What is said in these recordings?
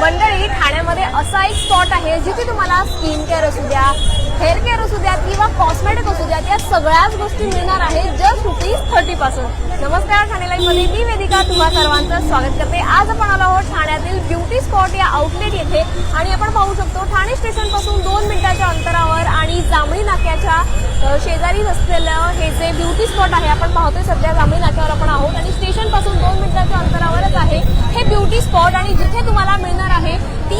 मंडळी ठाण्यामध्ये असा एक स्पॉट आहे जिथे तुम्हाला स्किन केअर असू द्या हेअर केअर असू द्या किंवा कॉस्मेटिक असू द्या या सगळ्याच गोष्टी मिळणार आहे. जस्ट रुपीज थर्टी पासून. नमस्कार ठाणे लाईव्हमध्ये मी वेदिका तुम्हा सर्वांचं स्वागत करते. आज आपण आलो आहोत ठाण्यातील ब्युटी स्पॉट या आउटलेट येथे आणि आपण पाहू शकतो ठाणे स्टेशनपासून दोन मिनिटाच्या अंतरावर आणि जांभळी नाक्याच्या शेजारी असलेलं हे जे ब्युटी स्पॉट आहे आपण पाहतोय सध्या जांभळी नाक्यावर आपण आहोत. आणि स्टेशनपासून दोन मिनिटाच्या अंतरावरच आहे हे ब्युटी स्पॉट आणि जिथे तुम्हाला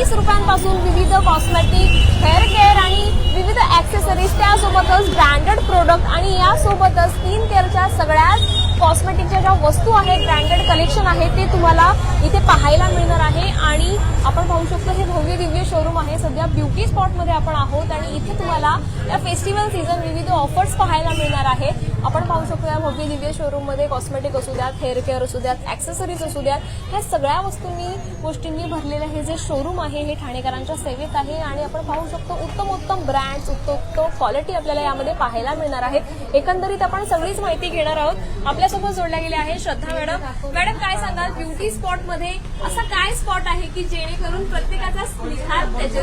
तीस रुपयांपासून विविध कॉस्मेटिक हेअर केअर आणि विविध ऍक्सेसरीज त्यासोबतच ब्रँडेड प्रोडक्ट आणि यासोबतच स्किन केअरच्या सगळ्याच कॉस्मेटिकच्या ज्या वस्तू आहेत ब्रँडेड कलेक्शन आहे ते तुम्हाला इथे पाहायला मिळणार आहे. आणि आपण पाहू शकतो हे भव्य दिव्य शोरूम आहे. सध्या ब्युटी स्पॉटमध्ये आपण आहोत आणि इथे तुम्हाला या फेस्टिवल सीझन विविध ऑफर्स पाहायला मिळणार आहे. आपण पाहू शकतो या भव्य दिव्य शोरूममध्ये कॉस्मेटिक असू द्यात हेअर केअर असू द्यात ऍक्सेसरीज असू द्यात ह्या सगळ्या वस्तूंनी गोष्टींनी भरलेलं हे जे शोरूम आहे हे ठाणेकरांच्या सेवेत आहे आणि आपण पाहू शकतो उत्तम उत्तम ब्रँड्स उत्तम क्वालिटी आपल्याला यामध्ये पाहायला मिळणार आहे. एकंदरीत आपण सगळीच माहिती घेणार आहोत. आपल्यासोबत जोडल्या गेल्या आहे श्रद्धा मॅडम. मॅडम काय सांगाल? ब्युटी स्पॉटमध्ये असा काय स्पॉट आहे की जेणेकरून प्रत्येकाचा निखार त्याचे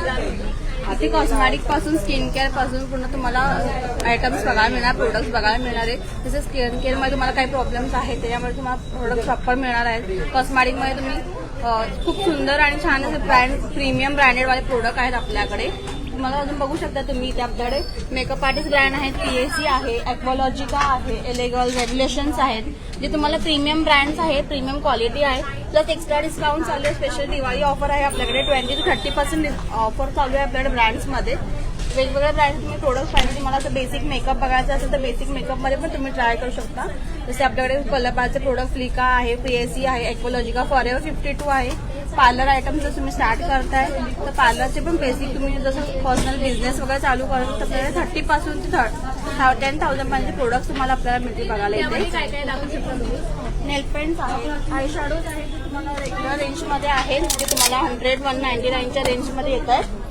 ते कॉस्मॅटिकपासून स्किन केअरपासून पूर्ण तुम्हाला uh, आयटम्स बघायला मिळणार प्रोडक्ट्स बघायला मिळणार आहे जसं स्किन केअरमध्ये तुम्हाला काही प्रॉब्लेम्स आहेत त्याच्यामध्ये तुम्हाला प्रोडक्ट प्रॉपर मिळणार आहेत. कॉस्मॅटिकमध्ये तुम्ही uh, खूप सुंदर आणि छान असे ब्रँड प्रीमियम ब्रँडेडवाले प्रोडक्ट आहेत आपल्याकडे. तुम्हाला अजून बघू शकता तुम्ही त्या आपल्याकडे मेकअप आर्टिस्ट ब्रँड आहेत पीएसी आहे ॲक्वॉलॉजिका आहे एलेगॉल रेग्युलेशन्स आहेत जे तुम्हाला प्रीमियम ब्रँड्स आहेत प्रीमियम क्वालिटी आहे. प्लस एक्स्ट्रा डिस्काउंट चालू आहे स्पेशल दिवाळी ऑफर आहे आपल्याकडे. Twenty to thirty percent offer चालू आहे आपल्याकडे ब्रँड्समध्ये वेगवेगळ्या ब्रँड तुम्ही प्रोडक्ट पाहिजे तुम्हाला असं बेसिक मेकअप बघायचं असेल तर बेसिक मेकअपमध्ये पण तुम्ही ट्राय करू शकता. जसे आपल्याकडे कलरबारचे प्रोडक्ट फ्लिका आहे पीएसी आहे Aqualogica forever ever fifty to आहे. पार्लर आयटम जर तुम्ही स्टार्ट करताय तर पार्लरचे पण बेसिक तुम्ही जसं पर्सनल बिझनेस वगैरे चालू करत तर आपल्याला थर्टी पासून ते टेन थाउजंड पर्यंत प्रोडक्ट तुम्हाला आपल्याला मिळतील बघायला येते नेल पेंट्स आहेत आय शॅडोज आहेत तुम्हाला रेग्युलर रेंजमध्ये आहेत जे तुम्हाला हंड्रेड वन नाईन्टी नाईनच्या रेंजमध्ये येत आहेत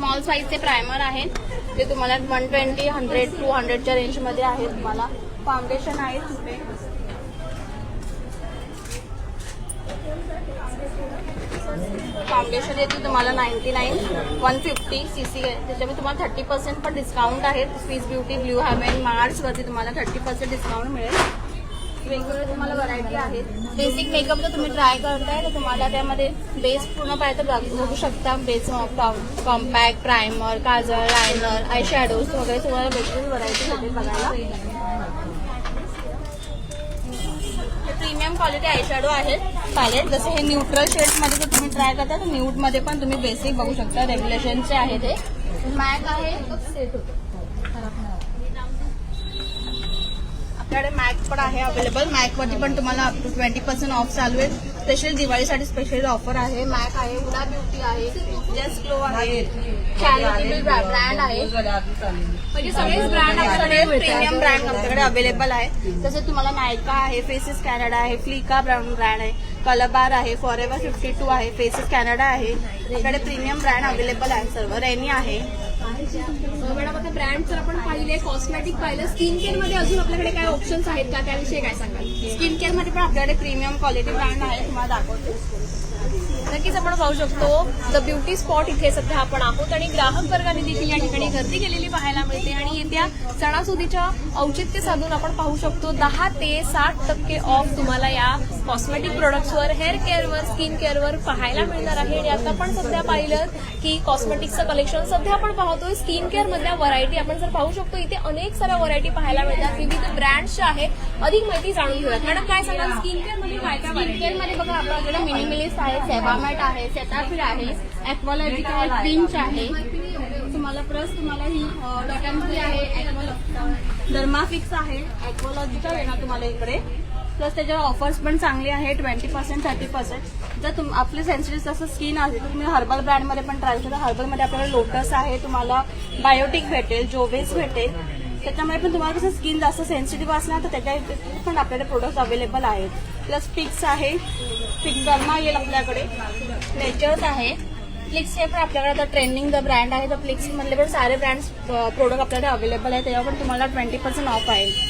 स्मॉल साईजचे प्रायमर आहेत. ते तुम्हाला वन ट्वेंटी हंड्रेड टू हंड्रेडच्या रेंजमध्ये आहे तुम्हाला. फाउंडेशन आहे तुमचे फाउंडेशन येते तुम्हाला ninety nine one fifty C C आहे. त्याच्यामध्ये तुम्हाला थर्टी पर्सेंट पण डिस्काउंट आहे स्वीज ब्युटी ब्ल्यू हॅवेन मार्चवरती तुम्हाला थर्टी पर्सेंट डिस्काउंट मिळेल. वेगवेगळे तुम्हाला व्हरायटी आहेत. बेसिक मेकअप जर तुम्ही ट्राय करताय तर तुम्हाला त्यामध्ये बेस पूर्ण पाहिजे तर बघू शकता. बेस कॉम्पॅक्ट प्रायमर काजळ लायनर आय शॅडोज वगैरे तुम्हाला वेगवेगळी व्हरायटी भेटेल बघायला. हे प्रीमियम क्वालिटी आय शॅडो आहेत. पॅलेट जसे हे न्यूट्रल शेड्समध्ये जर तुम्ही ट्राय करता तर न्यूटमध्ये पण तुम्ही बेसिक बघू शकता. रेग्युलेशनचे आहे ते. मॅक आहे सेट होतो. आपल्याकडे मॅक पण आहे अवेलेबल मॅकवरती पण तुम्हाला up to twenty percent off चालू आहे. स्पेशल दिवाळीसाठी स्पेशल ऑफर आहे. मॅक आहे उडा ब्युटी आहे जस्ट ग्लो आहे चॅरिटेबल ब्रँड आहे. म्हणजे सगळेच ब्रँड आहे प्रीमियम ब्रँड आमच्याकडे अवेलेबल आहे. जसं तुम्हाला नायका आहे फेसेस कॅनडा आहे फ्लिका ब्राऊन ब्रँड आहे कलबार आहे फॉर एव्हर फिफ्टी टू आहे फेसेस कॅनडा आहे. आपल्याकडे प्रीमियम ब्रँड अवेलेबल आहे सर्व रेनी आहे. मॅडम आता ब्रँड जर आपण पाहिले कॉस्मेटिक पाहिलं स्किन केअरमध्ये अजून आपल्याकडे काय ऑप्शन्स आहेत का? त्याविषयी काय सांगाल? स्किन केअरमध्ये पण आपल्याकडे प्रीमियम क्वालिटी ब्रँड आहे तुम्हाला दाखवते. नक्कीच आपण पाहू शकतो द ब्युटी स्पॉट इथे सध्या आपण आहोत आणि ग्राहक वर्गाने देखील या ठिकाणी गर्दी केलेली पाहायला मिळते आणि येत्या सणासुदीच्या औचित्य साधून आपण पाहू शकतो दहा ते साठ टक्के ऑफ तुम्हाला या कॉस्मेटिक प्रोडक्ट्सवर हेअर केअरवर स्किन केअरवर पाहायला मिळणार आहे. आणि आता आपण सध्या पाहिलं की कॉस्मेटिक्सचं कलेक्शन सध्या आपण पाहतोय स्किन केअर मधल्या व्हरायटी आपण जर पाहू शकतो इथे अनेक साऱ्या व्हरायटी पाहायला मिळतात. विविध ब्रँड्सच्या आहेत अधिक माहिती जाणून घेऊयात. मॅडम काय सांगाल? स्किन केअर मध्ये मध्ये बघा आपल्याकडे मिनिमिलिस्ट आहे सेवामॅट आहे सेटाफिल आहे ॲक्वॉलॉजिका आहे पिंच आहे. तुम्हाला प्लस तुम्हाला ही डॉटॅम्पी आहे धर्माफिक्स आहे ॲक्वॉलॉजिकल आहे ना तुम्हाला इकडे. प्लस त्याच्यावर ऑफर्स पण चांगली आहे ट्वेंटी पर्सेंट थर्टी पर्सेंट जर तुम आपली सेन्सिटिव्ह जसं स्किन आहे तर तुम्ही हर्बल ब्रँडमध्ये पण ट्राय करू. हर्बलमध्ये आपल्याला लोटस आहे तुम्हाला बायोटिक भेटेल जोवेस भेटेल. त्याच्यामुळे पण तुम्हाला कसं स्किन जास्त सेन्सिटिव्ह असणार तर त्याच्या पण आपल्याकडे प्रोडक्ट अवेलेबल आहेत. प्लस फिक्स आहे. फिक्स डर्मा येईल आपल्याकडे. नेचर्स आहे. फ्लिक्स हे पण आपल्याकडे आता ट्रेंडिंग द ब्रँड आहे. तर फ्लिक्स मधले पण सारे ब्रँड्स प्रोडक्ट आपल्याकडे अवेलेबल आहे. त्याच्यावर पण तुम्हाला ट्वेंटी पर्सेंट ऑफ आहे.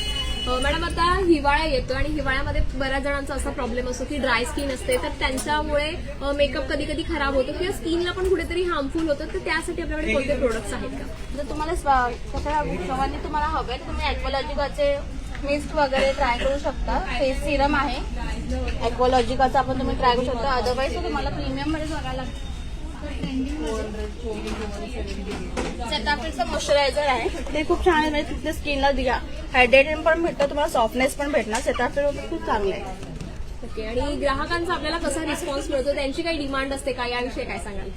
मॅडम आता हिवाळा येतो आणि हिवाळ्यामध्ये बऱ्याच जणांचा असा प्रॉब्लेम असतो की ड्राय स्किन असते. तर त्यांच्यामुळे मेकअप कधी कधी खराब होतो किंवा स्किनला पण कुठेतरी हार्मफुल होतं. तर त्यासाठी आपल्याकडे कोणते प्रोडक्ट्स आहेत का? जर तुम्हाला तुम्हाला हवे तुम्ही ॲक्वॉलॉजिकाचे मिस्ट वगैरे ट्राय करू शकता. फेस सिरम आहे. ॲक्वॉलॉजिकाचा आपण तुम्ही ट्राय करू शकता. अदरवाईज तुम्हाला प्रीमियममध्ये बघायला सेटाफिलचं मॉइश्चरायझर आहे. ते खूप छान आहे. म्हणजे तुमच्या स्किनला दिया हायड्रेटेड पण भेटतं. तुम्हाला सॉफ्टनेस पण भेटणार. सेटाफिल खूप चांगलं आहे. ओके आणि ग्राहकांचा आपल्याला कसा रिस्पॉन्स मिळतो? त्यांची काही डिमांड असते का? याविषयी काय सांगाल?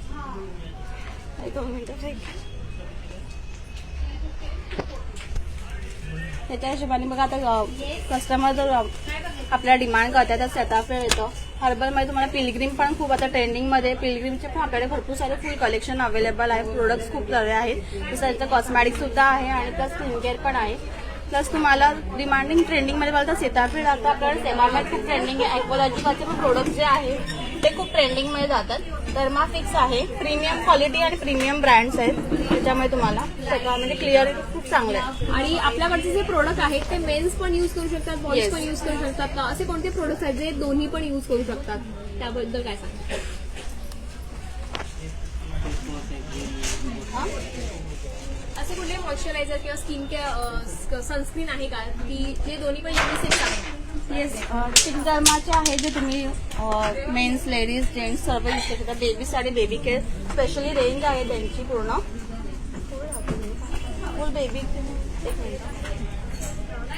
त्याच्या हिशोबाने बघा आता कस्टमर जर आपल्या आपल्याला डिमांड करतात तर सेटाफिल येतं. हर्बलमध्ये तुम्हाला पिलग्रीम पण खूप आता ट्रेंडिंगमध्ये पिलग्रीमचे पण आपल्याकडे भरपूर सारे फुल कलेक्शन अवेलेबल आहे. प्रोडक्ट्स खूप सारे आहेत. तसं त्याचं कॉस्मॅटिकसुद्धा आहे आणि प्लस स्किनकेअर पण आहे. प्लस तुम्हाला डिमांडिंग ट्रेंडिंगमध्ये बघा तर सीताफळ आता आपल्याकडे सेमामेट खूप ट्रेंडिंग आहे. ॲक्वॉलॉजिकाचे पण प्रोडक्ट जे आहे ते खूप ट्रेंडिंगमध्ये जातात. डर्माफिक्स आहे. प्रीमियम क्वालिटी आणि प्रीमियम ब्रँड्स आहेत. त्याच्यामुळे तुम्हाला सगळं म्हणजे क्लिअरिटी खूप चांगलं आहे. आणि आपल्याकडचे जे प्रोडक्ट आहेत ते मेन्स पण युज करू शकतात बॉईज. पण युज करू शकतात. का असे कोणते प्रोडक्ट्स आहेत जे दोन्ही पण युज करू शकतात? त्याबद्दल काय सांगा असे कुठले मॉइश्चरायझर किंवा स्किन केअर सनस्क्रीन आहे का? की जे दोन्ही पण युनिसेक्स आहे येस सिंगर्माचे आहे जे तुम्ही मेन्स लेडीज जेंट्स सर्व यूज शकता शकता बेबीसाठी बेबी केअर स्पेशली रेंज आहे त्यांची पूर्ण. फुल बेबी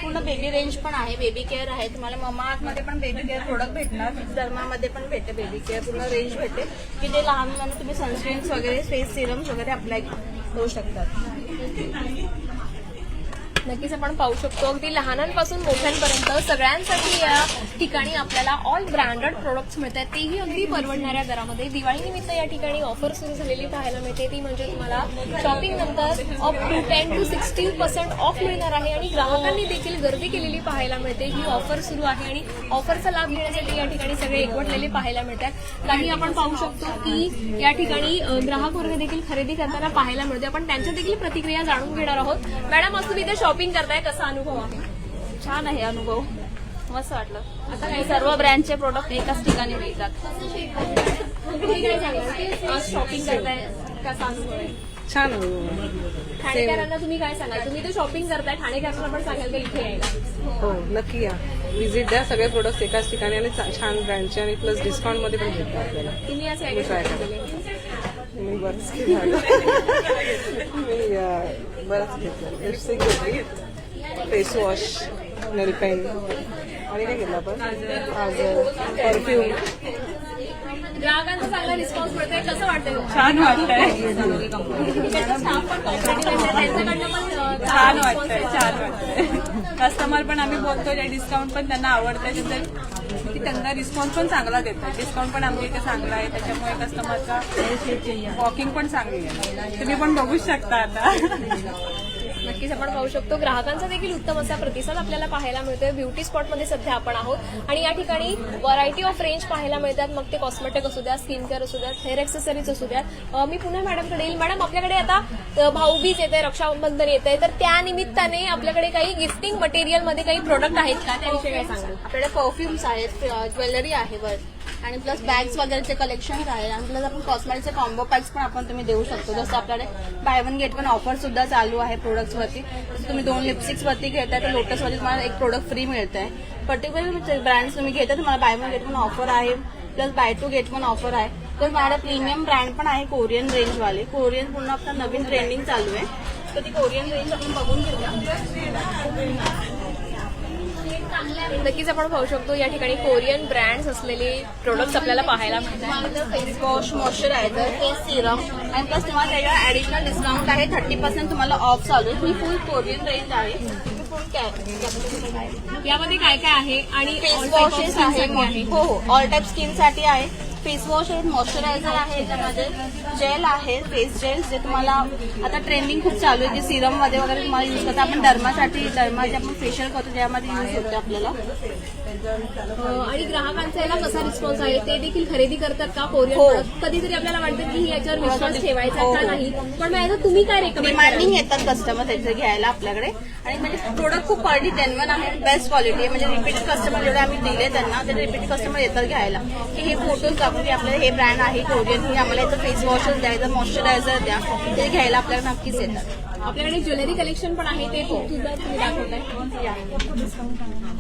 पूर्ण बेबी रेंज पण आहे बेबी केअर आहे. तुम्हाला ममा आतमध्ये पण बेबी केअर प्रोडक्ट भेटणार धर्मामध्ये पण भेटते बेबी केअर पूर्ण रेंज भेटते. की जे लहान मुलांना तुम्ही सनस्क्रीन्स वगैरे फेस सिरम्स वगैरे अप्लाय करू शकतात. नक्कीच आपण पाहू शकतो. अगदी लहानांपासून मोठ्यांपर्यंत सगळ्यांसाठी या ठिकाणी आपल्याला ऑल ब्रँडेड प्रोडक्ट्स मिळतात तेही अगदी परवडणाऱ्या दरामध्ये. दिवाळीनिमित्त या ठिकाणी ऑफर सुरू झालेली पाहायला मिळते. ती म्हणजे तुम्हाला शॉपिंग नंतर up to ten to sixty percent off मिळणार आहे आणि ग्राहकांनी देखील गर्दी केलेली पाहायला मिळते. ही ऑफर सुरू आहे आणि ऑफरचा लाभ घेण्यासाठी या ठिकाणी सगळे एकवटलेले पाहायला मिळतात. काही आपण पाहू शकतो की या ठिकाणी ग्राहक वर्ग देखील खरेदी करताना पाहायला मिळते. आपण त्यांच्या देखील प्रतिक्रिया जाणून घेणार आहोत. मॅडम आज तुम्ही इथे शॉपिंग करताय कसा अनुभव आहे? छान आहे अनुभव. मस्त वाटलं. आता काही सर्व ब्रँडचे प्रोडक्ट एकाच ठिकाणी मिळतात. आज शॉपिंग करताय कसा अनुभव आहे? छान. ठाणेकरांना तुम्ही काय सांगाल? तुम्ही इथे शॉपिंग करताय ठाणेकरांना पण सांगाल का इथे यायला? हो नक्की या. विजिट द्या सगळे प्रोडक्ट्स एकाच ठिकाणी आणि छान ब्रँडचे आणि प्लस डिस्काउंटमध्ये पण भेटतात आपल्याला. तुम्ही असे आयडिया करेन. मी बरंच मी बरंच घेतलं. लिपस्टिक घेतली. फेस वॉश नेल पेन आणि काय घेतलं आपण? आज परफ्यूम ग्राहकांचा चांगला रिस्पॉन्स मिळतोय. कसं वाटतंय छान वाटतंय. छान वाटतंय छान वाटतंय. कस्टमर पण आम्ही बोलतो जे डिस्काउंट पण त्यांना की त्यांना रिस्पॉन्स पण चांगला देतात. डिस्काउंट पण आमच्या इथे चांगला आहे. त्याच्यामुळे कस्टमरचा वॉकिंग पण चांगली आहे. तुम्ही पण बघूच शकता आता. नक्कीच आपण पाहू शकतो. ग्राहकांचा देखील उत्तम असा प्रतिसाद आपल्याला पाहायला मिळतोय. ब्युटी स्पॉटमध्ये सध्या आपण आहोत. आणि या ठिकाणी व्हरायटी ऑफ रेंज पाहायला मिळतात. मग ते कॉस्मेटिक असू द्या स्किन केअर असू द्यात हेअर एक्सेसरीज असू द्यात मी पुन्हा मॅडमकडे येईल. मॅडम आपल्याकडे आता भाऊबीज येते रक्षाबंधन येते तर त्या निमित्ताने आपल्याकडे काही गिफ्टिंग मटेरियलमध्ये काही प्रोडक्ट आहेत का? त्याविषयी काय सांगाल? आपल्याकडे परफ्युम्स आहेत ज्वेलरी आहे वर आणि प्लस बॅग्स वगैरेचे कलेक्शन राहील आणि प्लस आपण कॉस्मेटिकचे कॉम्बो पॅक्स पण आपण तुम्ही देऊ शकतो. जसं आपल्याकडे buy one get one offer सुद्धा चालू आहे प्रोडक्ट्सवरती जसं तुम्ही दोन लिपस्टिक्सवरती घेताय तर लोटसवरती तुम्हाला एक प्रोडक्ट फ्री मिळत आहे पर्टिक्युलर ब्रँड्स तुम्ही घेता तुम्हाला buy one get one offer आहे. Plus buy two get one offer आहे. तर माझ्या प्रीमियम ब्रँड पण आहे कोरियन रेंजवाले कोरियन पूर्ण आपलं नवीन ट्रेंडिंग चालू आहे. तर ती कोरियन रेंज आपण बघून घेऊया. नक्कीच आपण पाहू शकतो या ठिकाणी कोरियन ब्रँड्स असलेले प्रोडक्ट्स आपल्याला पाहायला मिळतात. Face wash moisturiser face serum आणि प्लस तुम्हाला त्याच्यावर ऍडिशनल डिस्काउंट आहे. थर्टी पर्सेंट तुम्हाला ऑफ चालू आहे. ही फुल कोरियन रेंज आहे. यामध्ये काय काय आहे. आणि फेस वॉशेस आहे. हो हो. ऑल टाईप स्किनसाठी आहे. फेस वॉश आहे मॉइश्चरायझर आहे याच्यामध्ये. जेल आहे फेस जेल जे तुम्हाला आता ट्रेंडिंग खूप चालू आहे जे सिरममध्ये वगैरे तुम्हाला यूज करता आपण डर्मासाठी डर्मा जे आपण फेशियल करतो त्यामध्ये यूज होतो आपल्याला. आणि ग्राहकांचा याला कसा रिस्पॉन्स आहे? ते देखील खरेदी करतात का? कोरियन हो. प्रोडक्ट कधीतरी आपल्याला वाटतं की याच्यावर विश्वास ठेवायचा का नाही? पण मग याचं तुम्ही काय रेकमेंड डिमांडिंग येतात कस्टमर त्याचे घ्यायला आपल्याकडे. आणि म्हणजे प्रोडक्ट खूप क्वालिटी टेनवन आहे बेस्ट क्वालिटी आहे. म्हणजे रिपीट कस्टमर जेवढे आम्ही दिले त्यांना ते रिपीट कस्टमर येतात घ्यायला. की हे फोटोज की आपल्याला हे ब्रँड आहे कोरियन आम्हाला याचं फेस वॉशच द्या याचं मॉइश्चरायझर द्या. ते घ्यायला आपल्याला नक्कीच येतात. आपल्याकडे ज्वेलरी कलेक्शन पण आहे ते सुद्धा तुम्ही दाखवताय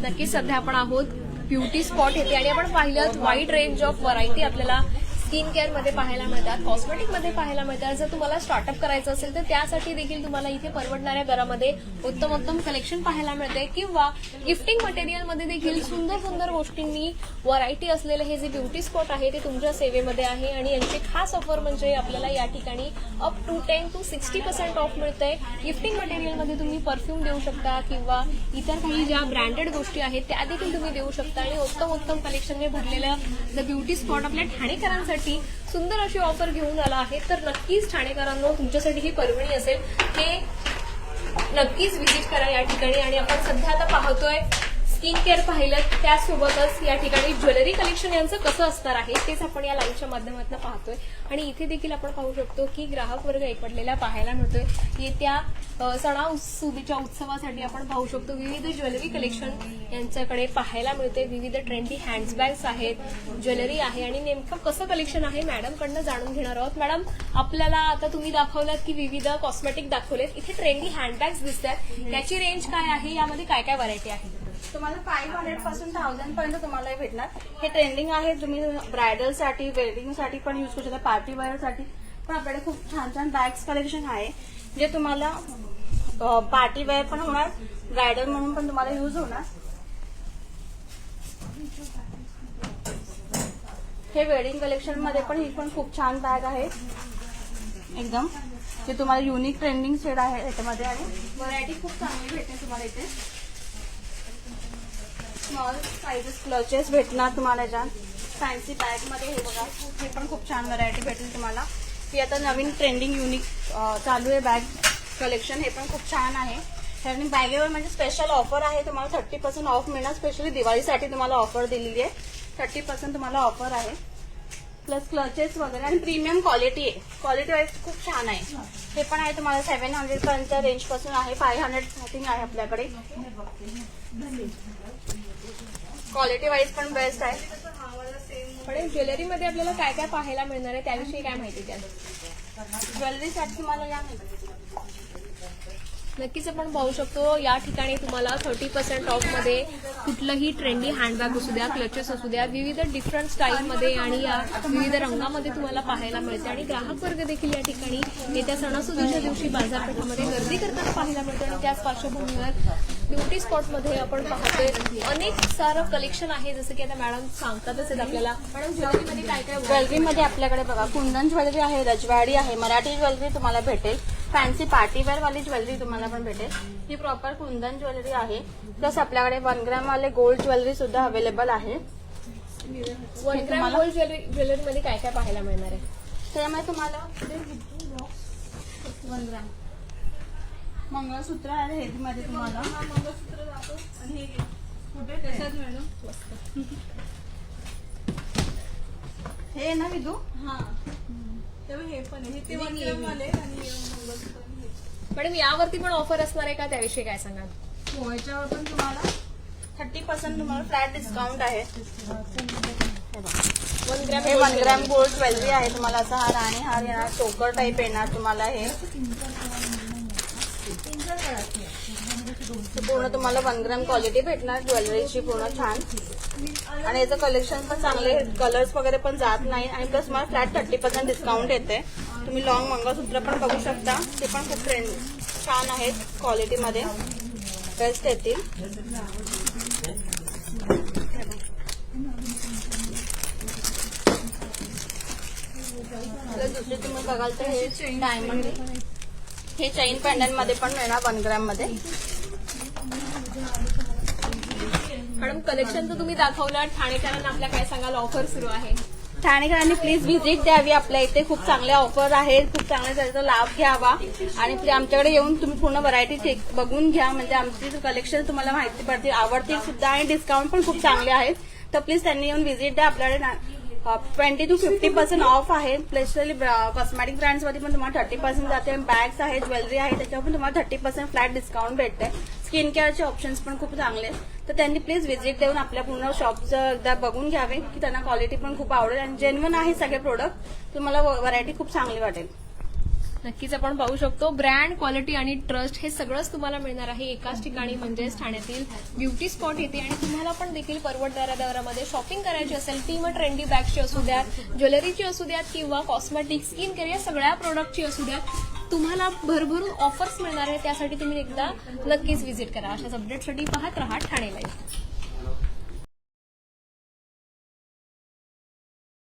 नक्कीच सध्या आपण आहोत ब्युटी स्पॉट येते आणि आपण पाहिलं वाईड रेंज ऑफ व्हरायटी आपल्याला स्किन केअरमध्ये पाहायला मिळतात कॉस्मेटिकमध्ये पाहायला मिळतात. जर तुम्हाला स्टार्टअप करायचं असेल तर त्यासाठी देखील तुम्हाला इथे परवडणाऱ्या दरामध्ये उत्तम उत्तम कलेक्शन पाहायला मिळते. किंवा गिफ्टिंग मटेरियलमध्ये देखील सुंदर सुंदर गोष्टींनी व्हरायटी असलेले हे जे ब्युटी स्पॉट आहे ते तुमच्या सेवेमध्ये आहे. आणि यांची खास ऑफर म्हणजे आपल्याला या ठिकाणी up to ten to sixty percent off मिळतंय. गिफ्टिंग मटेरियलमध्ये तुम्ही परफ्यूम देऊ शकता किंवा इतर काही ज्या ब्रँडेड गोष्टी आहेत त्या देखील तुम्ही देऊ शकता. आणि उत्तम उत्तम कलेक्शनने भरलेलं द ब्युटी स्पॉट आपल्या ठाणेकरांसाठी सुंदर अशी ऑफर घेऊन आला आहे. तर नक्कीच ठाणेकरांनो तुमच्यासाठी ही पर्वणी असेल. हे नक्कीच व्हिजिट करा या ठिकाणी. आणि आपण सध्या आता पाहतोय स्किन केअर पाहिलं त्यासोबतच या ठिकाणी ज्वेलरी कलेक्शन यांचं कसं असणार आहे तेच आपण या लाईव्हच्या माध्यमातून पाहतोय. आणि इथे देखील आपण पाहू शकतो की ग्राहक वर्ग एकवटलेला पाहायला मिळतोय. येत्या सणा सणासुदीच्या उत्सवासाठी आपण पाहू शकतो विविध ज्वेलरी कलेक्शन यांच्याकडे पाहायला मिळते विविध ट्रेंडी हँडबॅग्स आहेत ज्वेलरी आहे आणि नेमकं कसं कलेक्शन आहे मॅडमकडनं जाणून घेणार आहोत. मॅडम आपल्याला आता तुम्ही दाखवलात की विविध कॉस्मेटिक दाखवलेत. इथे ट्रेंडी हँडबॅग्स दिसतात त्याची रेंज काय आहे? यामध्ये काय काय व्हरायटी आहे? तुम्हाला फाईव्ह हंड्रेडपासून थाउजंड पर्यंत तुम्हाला हे भेटणार. हे ट्रेंडिंग आहे. तुम्ही ब्रायडलसाठी वेडिंगसाठी पण यूज करू शकता पार्टी वेअरसाठी. पण आपल्याकडे खूप छान छान बॅग्स कलेक्शन आहे. जे तुम्हाला पार्टी वेअर पण होणार. ब्रायडल म्हणून पण तुम्हाला युज होणार. हे वेडिंग कलेक्शनमध्ये पण ही पण खूप छान बॅग आहे. एकदम. जे तुम्हाला युनिक ट्रेंडिंग शेड आहे याच्यामध्ये आणि व्हरायटी खूप चांगली भेटते तुम्हाला इथे. स्मॉल साईजेस क्लचेस भेटणार तुम्हाला याच्यात. फॅन्सी बॅगमध्ये हे बघा. हे पण खूप छान व्हरायटी भेटेल तुम्हाला. ही आता नवीन ट्रेंडिंग युनिक चालू आहे बॅग कलेक्शन हे पण खूप छान आहे. आणि बॅगेवर म्हणजे स्पेशल ऑफर आहे. तुम्हाला थर्टी पर्सेंट ऑफ मिळणार. स्पेशली दिवाळीसाठी तुम्हाला ऑफर दिलेली आहे. थर्टी पर्सेंट तुम्हाला ऑफर आहे. प्लस क्लचेस वगैरे. आणि प्रीमियम क्वालिटी आहे. क्वालिटी वाईज खूप छान आहे. हे पण आहे तुम्हाला सेव्हन हंड्रेड पर्यंतच्या रेंजपासून आहे. फाय हंड्रेड स्टार्टिंग आहे आपल्याकडे. क्वालिटी वाईज पण बेस्ट आहे. पण ज्वेलरीमध्ये आपल्याला काय काय पाहायला मिळणार आहे त्याविषयी काय माहिती द्या? ज्वेलरीसाठी तुम्हाला या नक्कीच आपण पाहू शकतो या ठिकाणी तुम्हाला थर्टी पर्सेंट ऑफमध्ये कुठलंही ट्रेंडी हँडबॅग असू द्या क्लचेस असू द्या विविध डिफरंट स्टाईलमध्ये आणि या विविध रंगामध्ये तुम्हाला पाहायला मिळते. आणि ग्राहक वर्ग देखील या ठिकाणी येत्या सणासुदीच्या दिवशी बाजारपेठेमध्ये गर्दी करताना पाहायला मिळते आणि त्याच पार्श्वभूमीवर ब्युटी स्पॉटमध्ये आपण पाहतोय अनेक सारं कलेक्शन आहे. जसं की आता मॅडम सांगतातच आहेत आपल्याला. मॅडम ज्वेलरीमध्ये काय काय ज्वेलरीमध्ये आपल्याकडे बघा कुंदन ज्वेलरी आहे रजवाडी आहे मराठी ज्वेलरी तुम्हाला भेटेल. फॅन्सी पार्टीवेअर वाली ज्वेलरी तुम्हाला पण भेटेल. ही प्रॉपर कुंदन ज्वेलरी आहे. प्लस आपल्याकडे वन ग्रॅम वाले गोल्ड ज्वेलरी सुद्धा अवेलेबल आहे. वन ग्रॅम गोल्ड ज्वेलरी ज्वेलरीमध्ये काय काय पाहायला मिळणार आहे? त्यामुळे तुम्हाला वन ग्रॅम मंगळसूत्र आहे हेवीमध्ये तुम्हाला. हे ना विदू? मॅडम यावरती पण ऑफर असणार आहे का? त्याविषयी काय सांगाल? हो याच्यावर पण तुम्हाला थर्टी पर्सेंट तुम्हाला फ्लॅट डिस्काउंट आहे. वन ग्रॅम हे वन ग्रॅम गोल्ड ज्वेलरी आहे तुम्हाला. असा हा राणी हार येणार चोकर टाईप येणार तुम्हाला हे. हे पूर्ण तुम्हाला वन ग्रॅम क्वालिटी भेटणार ज्वेलरीची पूर्ण छान. आणि याचं कलेक्शन पण चांगले कलर्स वगैरे पण जात नाही. आणि प्लस मला फ्लॅट थर्टी पर्सेंट डिस्काउंट येते. तुम्ही लॉंग मंगळसूत्र पण बघू शकता. ते पण खूप ट्रेंड छान आहेत क्वालिटीमध्ये बेस्ट येतील. दुसरी तुम्ही बघाल तर हे डायमंड हे चैन पॅन्डलमध्ये पण मिळणार वन ग्रॅममध्ये. मॅडम कलेक्शन तर तुम्ही दाखवलं ठाणेकरांना आपल्या काय सांगाल? ऑफर सुरू आहे. ठाणेकरांनी प्लीज व्हिजिट द्यावी आपल्या इथे. खूप चांगल्या ऑफर आहेत. खूप चांगल्या त्याचा लाभ घ्यावा. आणि आमच्याकडे येऊन तुम्ही पूर्ण व्हरायटी चेक बघून घ्या. म्हणजे आमची कलेक्शन तुम्हाला माहिती पडतील आवडतील सुद्धा. आणि डिस्काउंट पण खूप चांगले आहेत. तर प्लीज त्यांनी येऊन व्हिजिट द्या. आपल्याकडे twenty to fifty percent off आहे. स्पेशली कॉस्मॅटिक ब्रँड्समध्ये पण तुम्हाला थर्टी पर्सेंट जाते. बॅग्स आहेत ज्वेलरी आहे त्याच्यावर पण तुम्हाला थर्टी पर्सेंट फ्लॅट डिस्काउंट भेटते. स्किन केअरचे ऑप्शन्स पण खूप चांगले आहेत. तर त्यांनी प्लीज व्हिजिट देऊन आपल्या पूर्ण शॉपचं एकदा बघून घ्यावे की त्यांना क्वालिटी पण खूप आवडेल. आणि जेन्युन आहे सगळे प्रोडक्ट तुम्हाला व्हरायटी खूप चांगली वाटेल. नक्कीच आपण पाहू शकतो. ब्रँड क्वालिटी आणि ट्रस्ट हे सगळंच तुम्हाला मिळणार आहे एकाच ठिकाणी म्हणजेच ठाण्यातील ब्युटी स्पॉट येते आणि तुम्हाला पण देखील परवडणाऱ्या दरामध्ये शॉपिंग करायची असेल ती मग ट्रेंडी बॅगची असू द्यात ज्वेलरीची असू द्यात किंवा कॉस्मेटिक स्किन केअर या सगळ्या प्रोडक्टची असू द्यात तुम्हाला भरभरून ऑफर्स मिळणार आहे त्यासाठी तुम्ही एकदा नक्कीच व्हिजिट करा. अशाच अपडेटसाठी पाहत राहा ठाणे लाईव्ह